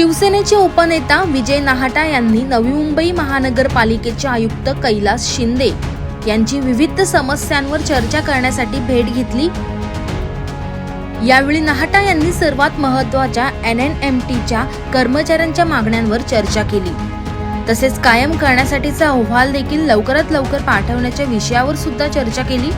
शिवसेनेचे उपनेता विजय नाहाटा यांनी नवी मुंबई महानगरपालिकेचे आयुक्त कैलास शिंदे यांची विविध समस्यांवर चर्चा करण्यासाठी भेट घेतली. यावेळी नाहाटा यांनी सर्वात महत्त्वाच्या एन एन एम टीच्या कर्मचाऱ्यांच्या मागण्यांवर चर्चा केली. तसेच कायम करण्यासाठीचा अहवाल देखील लवकरात लवकर पाठवण्याच्या विषयावर सुद्धा चर्चा केली.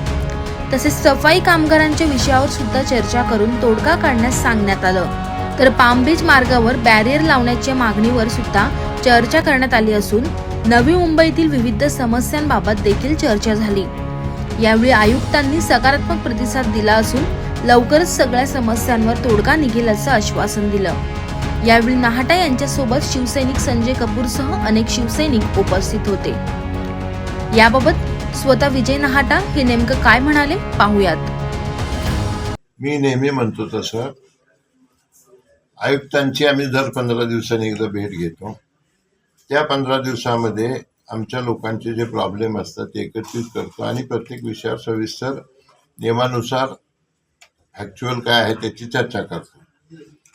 तसेच सफाई कामगारांच्या विषयावर सुद्धा चर्चा करून तोडगा काढण्यास सांगण्यात आलं. तर पामबीच मार्गावर बॅरियर लावण्याच्या मागणीवर सुद्धा चर्चा करण्यात आली असून नवी मुंबईतील विविध समस्यांबाबत देखील चर्चा झाली. यावेळी आयुक्तांनी सकारात्मक प्रतिसाद दिला असून लवकरच सगळ्या समस्यांवर तोडगा निघेल असं आश्वासन दिलं. यावेळी नाहटा यांच्यासोबत शिवसैनिक संजय कपूरसह अनेक शिवसैनिक उपस्थित होते. याबाबत स्वतः विजय नाहटा हे नेमकं काय म्हणाले पाहूयात. मी नेहमी म्हणतो तसं आयुक्तांची आम्ही दर पंधरा दिवसांनी एकदा भेट घेतो. त्या पंधरा दिवसामध्ये आमच्या लोकांचे जे प्रॉब्लेम असतात ते एकत्रित करतो आणि प्रत्येक विषयावर सविस्तर नियमानुसार ॲक्च्युअल काय आहे त्याची चर्चा करतो.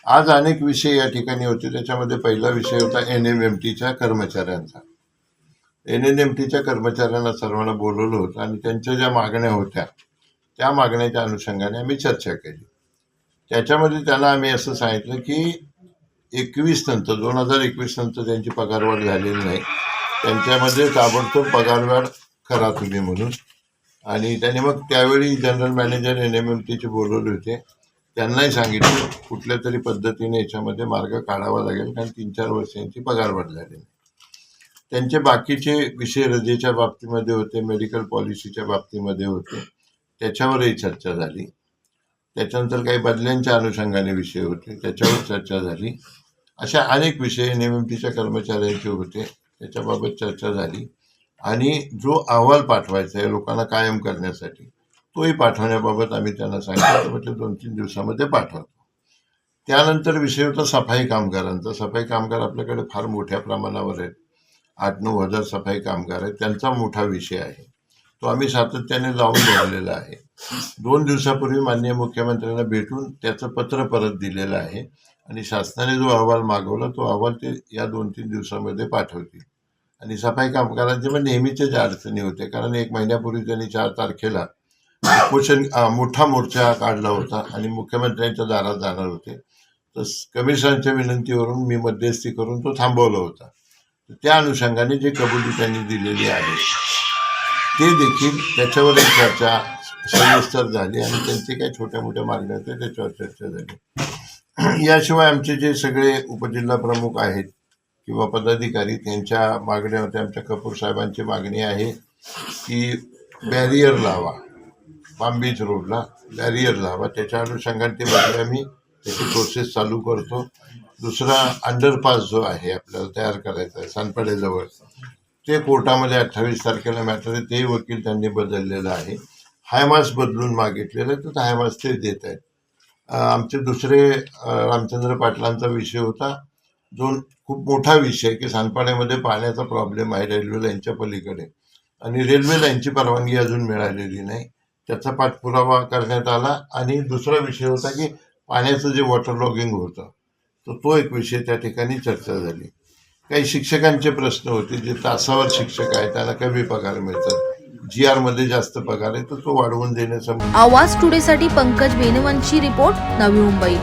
आज अनेक विषय या ठिकाणी होते त्याच्यामध्ये पहिला विषय होता एन एम एम टीच्या कर्मचाऱ्यांचा. एन एन एम टीच्या कर्मचाऱ्यांना सर्वांना बोलवलं होतं आणि त्यांच्या ज्या मागण्या होत्या त्या मागण्याच्या अनुषंगाने आम्ही चर्चा केली. त्याच्यामध्ये त्यांना आम्ही असं सांगितलं की एकवीस नंतर दोन हजार एकवीस नंतर त्यांची पगारवाढ झालेली नाही. त्यांच्यामध्ये ताबडतोब पगारवाढ करा तुम्ही म्हणून. आणि त्यांनी मग त्यावेळी general manager N M M टीचे बोलवले होते. त्यांनाही सांगितलं कुठल्या तरी पद्धतीने याच्यामध्ये मार्ग काढावा लागेल कारण तीन चार वर्षांची पगारवाढ झाली नाही. त्यांचे बाकीचे विषय रजेच्या बाबतीमध्ये होते मेडिकल पॉलिसीच्या बाबतीमध्ये होते. त्याच्यावरही चर्चा झाली. त्याच्यानंतर काही बदल्यांच्या अनुषंगाने विषय होते त्याच्यावर चर्चा झाली. अशा अनेक विषय एन एम एम टीच्या कर्मचाऱ्यांचे होते त्याच्याबाबत चर्चा झाली. आणि जो अहवाल पाठवायचा आहे लोकांना कायम करण्यासाठी तोही पाठवण्याबाबत आम्ही त्यांना सांगितलं. म्हणजे दोन तीन दिवसामध्ये पाठवतो. त्यानंतर विषय होता सफाई कामगारांचा. सफाई कामगार आपल्याकडे फार मोठ्या प्रमाणावर आहेत. आठ नऊ हजार सफाई कामगार आहेत. त्यांचा मोठा विषय आहे. तो आम्ही सातत्याने लावून ठेवलेला आहे. दोन दिवसापूर्वी माननीय मुख्यमंत्र्यांना भेटून त्याचं पत्र परत दिलेलं आहे. आणि शासनाने जो अहवाल मागवला तो अहवाल ते या दोन तीन दिवसामध्ये पाठवतील. आणि सफाई कामगारांचे पण नेहमीचे ज्या अडचणी होते कारण एक महिन्यापूर्वी त्यांनी चार तारखेला उपोषण मोठा मोर्चा काढला होता आणि मुख्यमंत्र्यांच्या दारात जाणार होते. तर कमिशनरच्या विनंतीवरून मी मध्यस्थी करून तो थांबवला होता. त्या अनुषंगाने जी कबुली त्यांनी दिलेली आहे ते देखील त्याच्यावर चर्चा सविस्तर झाली आणि त्यांचे काही छोट्या मोठ्या मागण्या होत्या त्याच्यावर चर्चा झाली. याशिवाय आमचे जे सगळे उपजिल्हा प्रमुख आहेत किंवा पदाधिकारी त्यांच्या मागण्या होत्या आमच्या कपूर साहेबांची मागणी आहे की बॅरियर लावा पाम बीच रोडला बॅरियर लावा. त्याच्या अनुषंगाने ते मागणी आम्ही त्याची प्रोसेस चालू करतो. दुसरा अंडरपास जो आहे आपल्याला तयार करायचा आहे सानपाड्याजवळ ते कोर्टामध्ये अठ्ठावीस तारखेला मॅटर आहे तेही वकील त्यांनी बदललेलं आहे. हायमास बदलून मागितलेलं आहे तर हायमास ते देत आहेत. आमचे दुसरे रामचंद्र पाटलांचा विषय होता. जो खूप मोठा विषय की सांडपाण्यामध्ये पाण्याचा प्रॉब्लेम आहे रेल्वे लाईनच्या पलीकडे. आणि रेल्वे लाईनची परवानगी अजून मिळालेली नाही. त्याचा पाठपुरावा करण्यात आला. आणि दुसरा विषय होता की पाण्याचं जे वॉटर लॉगिंग होतं तर तो एक विषय त्या ठिकाणी चर्चा झाली. काही शिक्षकांचे प्रश्न होते जे तासावर शिक्षक आहेत त्यांना कमी पगार मिळतात. जी आरमध्ये जास्त पगार आहे तर तो वाढवून देण्याचा आवाज टुडे साठी पंकज बेनवंशी रिपोर्ट नवी मुंबई.